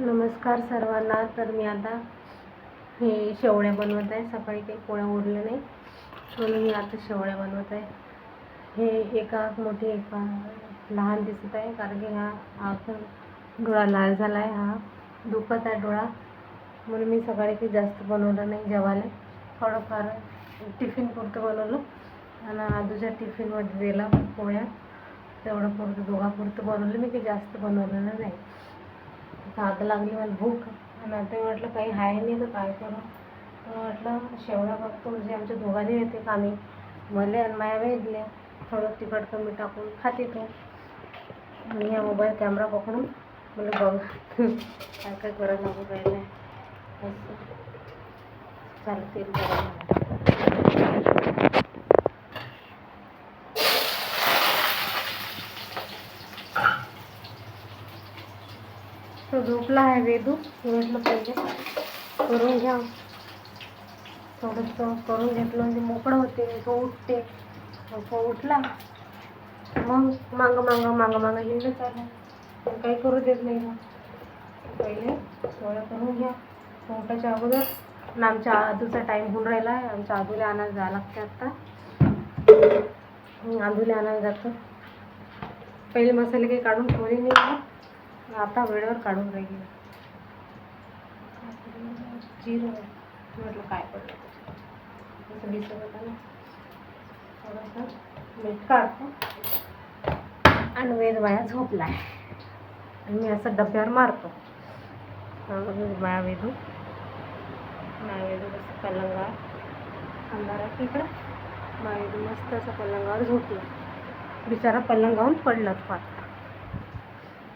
नमस्कार सर्वांना. तर मी आता हे शेवळ्या बनवत आहे. सकाळी काही पोळ्या उरल्या नाही. म्हणून मी आता शेवळ्या बनवत आहे. हे एका मोठी एका लहान दिसत आहे. कारण की हा आपण डोळा लाल झाला आहे हा दुखत आहे डोळा. म्हणून मी सकाळी काही जास्त बनवलं नाही जेवायला. थोडंफार टिफिन पुरतं बनवलं. आणि आजूच्या टिफिनमध्ये दिला पोळ्या. तेवढं पुरतं दोघापुरतं बनवलं. मी काही जास्त बनवलेलं नाही. आग लागली मला भूक. आणि आता म्हटलं काही आहे नाही तर काय करू? तर म्हटलं शेवळा बघतो म्हणजे आमच्या दोघांनी येते कामी. मले आणि माया वेगल्या थोडं तिखट कमी टाकून खाते तो. मी या मोबाईल कॅमेरा पकडून मला बघ. काय काय करत नको राहिलं आहे असं चालते तो झोपला आहे वेदू. म्हटलं पाहिजे करून घ्या. थोडंसं करून घेतलं म्हणजे मोकळं होते. तो उठते. तो उठला. मग मांग मांग मांग मांग हिंड चाललं काही करू देत नाही मग पहिले थोडं करून घ्या. उठायच्या अगोदर. आणि आमच्या आजूचा टाईम होऊन राहिला आहे. आमच्या आधूला आणायला जावं लागते आत्ता आधूला आणायला जातं. पहिले मसाले काही काढून ठेवले नाही. मग आता वेळेवर काढून राहील. जिरं म्हटलं काय पडलं दिसत होतं ना. थोडंसं मीठ काढतो आणि वेद वाया झोपला आहे आणि मी असं डब्यावर मारतो. माया वेदू माया वेदू कसं पलंगावर. अंधारात आहे तिकडं माया वेदू मस्त असं पलंगावर झोपला. बिचारा पलंगावून पडलाच तो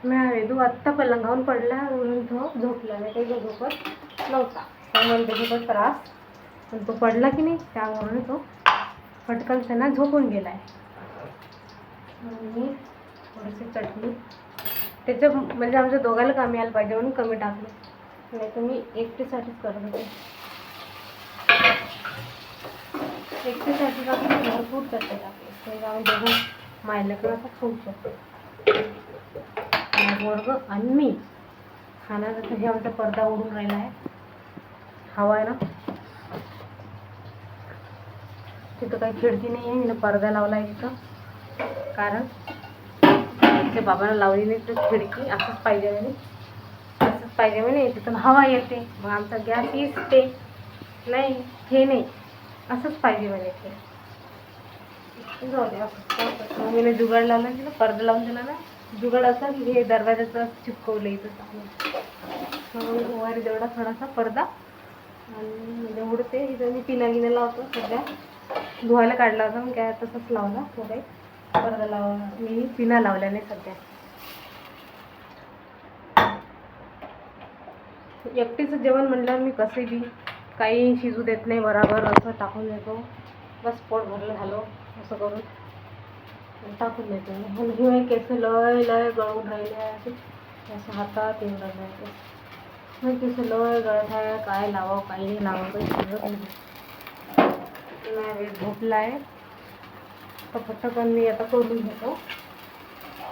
मिळाले तू आत्ता पलंगावून पडला म्हणून तो झोपला. नाही काही तो झोपत नव्हता. त्यामुळे त्याचा त्रास. पण तो पडला की नाही त्यामुळे तो पटकन त्यांना झोपून गेला आहे मी थोडीशी चटणी. त्याच्या म्हणजे आमच्या दोघांना कमी आलं पाहिजे म्हणून कमी टाकलं. नाही तर मी एकटीसाठीच करत होते. एकटीसाठी टाकली भरपूर चटणी टाकली. ते आम्ही दोघं मायलेकडं असं खाऊ शकतो वर्ग आणि मी. खाण्याचा हे आमचा पडदा उडून राहिला आहे. हवा आहे ना? तिथं काही खिडकी नाही आहे. मी पडदा लावला आहे तिथं कारण ते बाबांना लावली नाही तर खिडकी. असंच पाहिजे म्हणे. असंच पाहिजे म्हणे. तिथून हवा येते. मग आमचा गॅस इसते नाही हे नाही. असंच पाहिजे म्हणे ते जाऊ दे असं. जुगाड लावला तिला पडदा लावून दिला ना. जुगाड असा की हे दरवाजाचं चिपकवलं इथं मग वर जेवढा थोडासा पडदा आणि म्हणजे उडते. इथं मी पिना गिना लावतो. सध्या धुवायला काढला होता. मग काय तसंच लावला. तो काही पडदा लावला मी पिना लावल्या नाही सध्या. एकटीचं जेवण म्हटल्यावर मी कसे बी काही शिजू देत नाही. बराबर असं टाकून देतो. बस पोट भरलं झालो. असं करून. टाकून देते पण हे केस लय लय गळून राहिले आहे असं हातात येऊन राहिले आहे मग केस लय गळत आहे काय लावावं काही नाही लावावं काही समजत नाही नाही झोपला आहे तर पटकन मी आता करून घेतो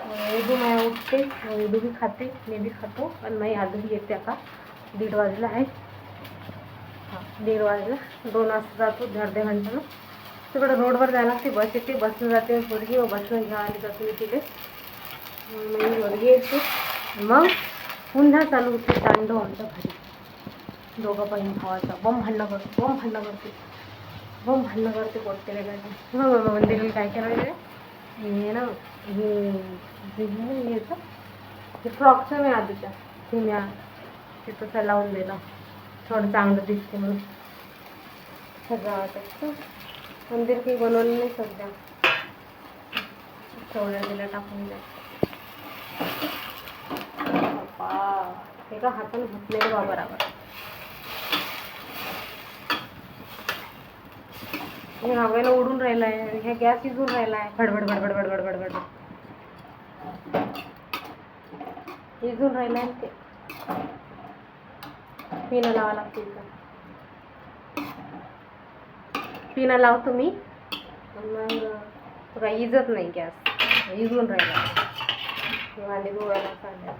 वेदू माया उठते वेदू बी खाते मी बी खातो आणि नाही आजही येते आता दीड वाजला आहे हां दीड वाजला दोन वाजता जातो अर्ध्या घंट्यानं तिकडं रोडवर जायला लागते. बस येते. बसनं जाते. मुलगी व बसनं घ्यायला जातो मी तिथे मग मी मुलगी येते. मग पुन्हा चालू होते तांडव आमच्या घरी. दोघं बहीण भावाचा बम भांडणं करतो बम भांडणं करते. बम भांडणं करते पोटते काय मग हो, हो, हो, मंदिराला म्हणजे काय करायचं हे ना हे हे फ्रॉकचं मी आधीच्या. ते मी ते तसं लावून दिलं थोडं चांगलं दिसते म्हणून. सजावट मंदिर काही बनवलं नाही सध्या. ठेवल्या दिल्या टाकून द्या. बाप्पा एका हाताने होत नाही बा बराबर हे हवेला उडून राहिला आहे हे गॅस इजून राहिला आहे भडभड भडभड भडभड भडभड. इजून राहिला आहे ते पिनं लावा लागते पिना लावतो मी. मग काही इजत नाही गॅस. इजून राहिला. वांदे गोव्याला चालल्या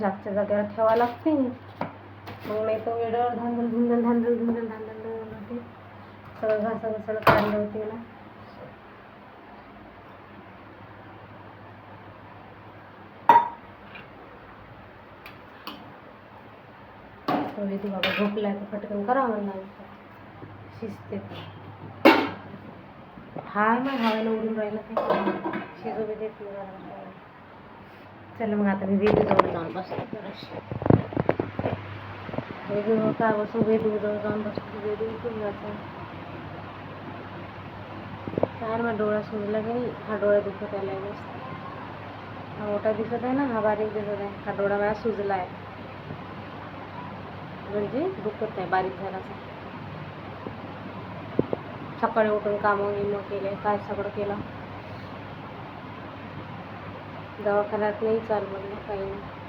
जागच्या जागेवर ठेवा लागते. मग नाही तो वेळेवर धांदल धुंदल धांदल धुंदल धांदल होते सगळं घासा घासायला काढलं होते ना तो विधी बाबा झोपलाय तर पटकन करा म्हणला शिजते हाय मग हवायला उडून राहिलं ते शिजू बी देत नाही जरा. चला मग आता मी वेदू जवळ जाऊन बसतो जराशी वेदू काय बसू वेदू जवळ जाऊन बसतो वेदू उठून जातो काय मग डोळा सुजला की नाही हा डोळा दुखत आलाय जास्त हा मोठा दिसत आहे ना हा बारीक दिसत आहे हा डोळा माझा सुजला आहे म्हणजे दुखत आहे बारीक झाला सकाळी उठून कामं विमं केले काय सगळं केलं. दवाखान्यात नाही चाल बोललं काही नाही